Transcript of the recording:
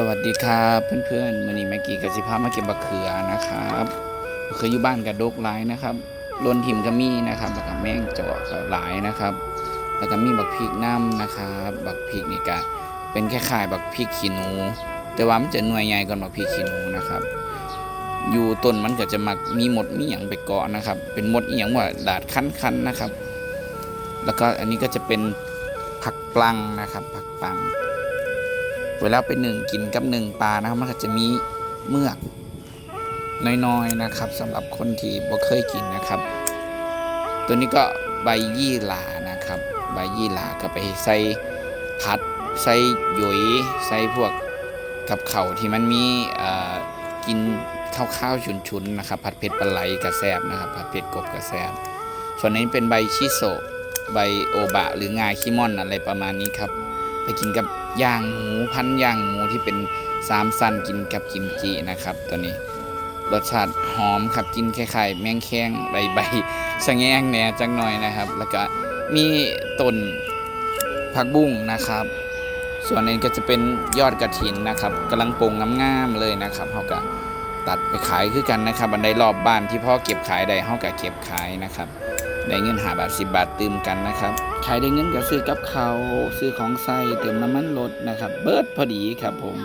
สวัสดีครับเพื่อนๆมื่อนี้แม็กกี้กับสิพามาเก็บบักเขือนะครับเขือยู่บ้านกับดกหลนะครับลนถิ่มก็มีนะครับแล้วก็แมงเจาะก็หลายนะครับ แล้วก็มีบักพริกน้ำนะครับบักพริกนี่ก็เป็นแค่ขายบักพริกขี้หนู แต่ว่ามันจะหน่วยใหญ่กว่าบักพริกขี้หนูนะครับ อยู่ต้นมันก็จะมักมีหมดมีหยังไปเกาะนะครับ เป็นหมดอีหยังว่าดาดคั้นๆนะครับ แล้วก็อันนี้ก็จะเป็นผักปลังนะครับ ผักปลัง เวลาไปหนึ่งกินกับหนึ่งปลานะครับ มันก็จะมีเมือกน้อยๆนะครับสำหรับคนที่บ่เคยกินนะครับ ตัวนี้ก็ใบยี่หร่านะครับ ใบยี่หร่าก็ไปใส่ผัดใส่หยุยใส่พวกกับเข่าที่มันมีอ่อกินข้าวๆฉุนๆนะครับ ผัดเผ็ดปลาไหลกระแซบนะครับ ผัดเผ็ดกบกระแซบส่วนนี้เป็นใบชิโซใบโอบะหรืองาคิมอนอะไรประมาณนี้ครับ ไปกินกับย่างหมูพันย่างหมูที่เป็นสามสันกินกับกิมจินะครับ ตัวนี้รสชาติหอมครับกินคล้ายๆแมงแข้งใบใบสะแงงแหนจังหน่อยนะครับ แล้วก็มีต้นผักบุ้งนะครับ ส่วนนี้ก็จะเป็นยอดกระถินนะครับกำลังปงงามๆเลยนะครับเขาก็ตัดไปขายคือกันนะครับ บันไดรอบบ้านที่พ่อเก็บขายได้เขาก็เก็บขายนะครับ ได้เงินหาบาทสิบาทตืมกันนะครับขายได้เงินก็ซื้อกับเขาซื้อของใส่เติมน้ำมันรถนะครับ เบิดพอดีครับผม